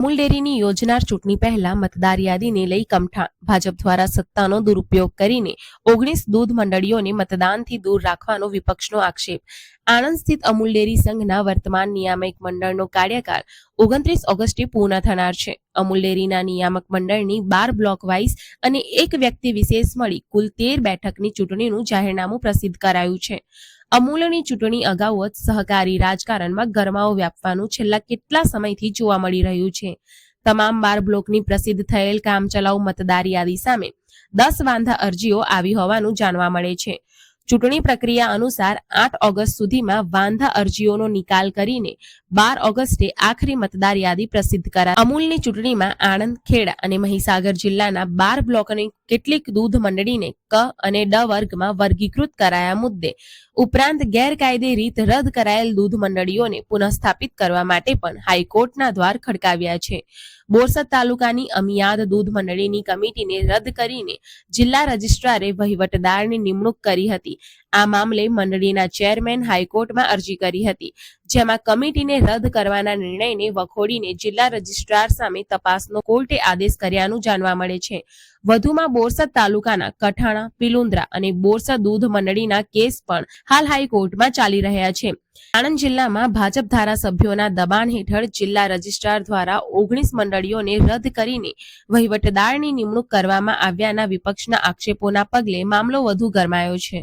અમૂલ ડેરીની યોજનાર ચૂંટણી પહેલા મતદાર યાદીને લઈ કમઠાણ ભાજપ દ્વારા સત્તાનો દુરુપયોગ કરીને ઓગણીસ દૂધ મંડળીઓને મતદાનથી દૂર રાખવાનો વિપક્ષનો આક્ષેપ. આણંદ સ્થિત અમૂલ ડેરી સંઘના વર્તમાન નિયામક મંડળનો કાર્યકાળ ઓગણત્રીસ ઓગસ્ટે પૂર્ણ થનાર છે. અમૂલ ડેરીના નિયામક મંડળની બાર બ્લોક વાઇઝ અને એક વ્યક્તિ વિશેષ મળી કુલ તેર બેઠકની ચૂંટણીનું જાહેરનામું પ્રસિદ્ધ કરાયું છે. અમૂલની ચૂંટણી અગાઉ જ સહકારી રાજકારણમાં ગરમાવો વ્યાપવાનું છેલ્લા કેટલા સમયથી જોવા મળી રહ્યું છે. તમામ બાર બ્લોકની પ્રસિદ્ધ થયેલ કામચલાઉ મતદાર યાદી સામે દસ વાંધા અરજીઓ આવી હોવાનું જાણવા મળે છે. ચૂંટણી પ્રક્રિયા અનુસાર આઠ ઓગસ્ટ સુધીમાં વાંધા અરજીઓનો નિકાલ કરીને બાર ઓગસ્ટે આખરી મતદાર યાદી પ્રસિદ્ધ કરાય. અમૂલની ચૂંટણીમાં આણંદ, ખેડા અને મહીસાગર જિલ્લાના બાર બ્લોકની કેટલીક દૂધ મંડળીને ક અને ડ વર્ગમાં વર્ગીકૃત કરાયા મુદ્દે ઉપરાંત ગેરકાયદે રીત રદ કરાયેલ દૂધ મંડળીઓને પુનઃસ્થાપિત કરવા માટે પણ હાઈકોર્ટના દ્વાર ખડકાવ્યા છે. બોરસદ તાલુકાની અમિયાદ દૂધ મંડળીની કમિટીને રદ કરીને જિલ્લા રજિસ્ટ્રારે વહીવટદારની નિમણૂક કરી હતી. આ મામલે મંડળીના ચેરમેન હાઈકોર્ટમાં અરજી કરી હતી, જેમાં કમિટીને રદ કરવાના નિર્ણયને વખોડીને જિલ્લા રજિસ્ટ્રાર સામે તપાસનો કોર્ટે આદેશ કર્યાનું જાણવા મળે છે. વધુમાં બોરસદ તાલુકાના કઠાણા પિલુન્દ્રા અને બોરસદ દૂધ મંડળીના કેસ પણ હાલ હાઈકોર્ટમાં ચાલી રહ્યા છે. આણંદ જિલ્લામાં ભાજપ ધારાસભ્યોના દબાણ હેઠળ જિલ્લા રજિસ્ટ્રાર દ્વારા ઓગણીસ મંડળીઓને રદ કરીને વહીવટદારની નિમણૂક કરવામાં આવ્યાના વિપક્ષના આક્ષેપોના પગલે મામલો વધુ ગરમાયો છે.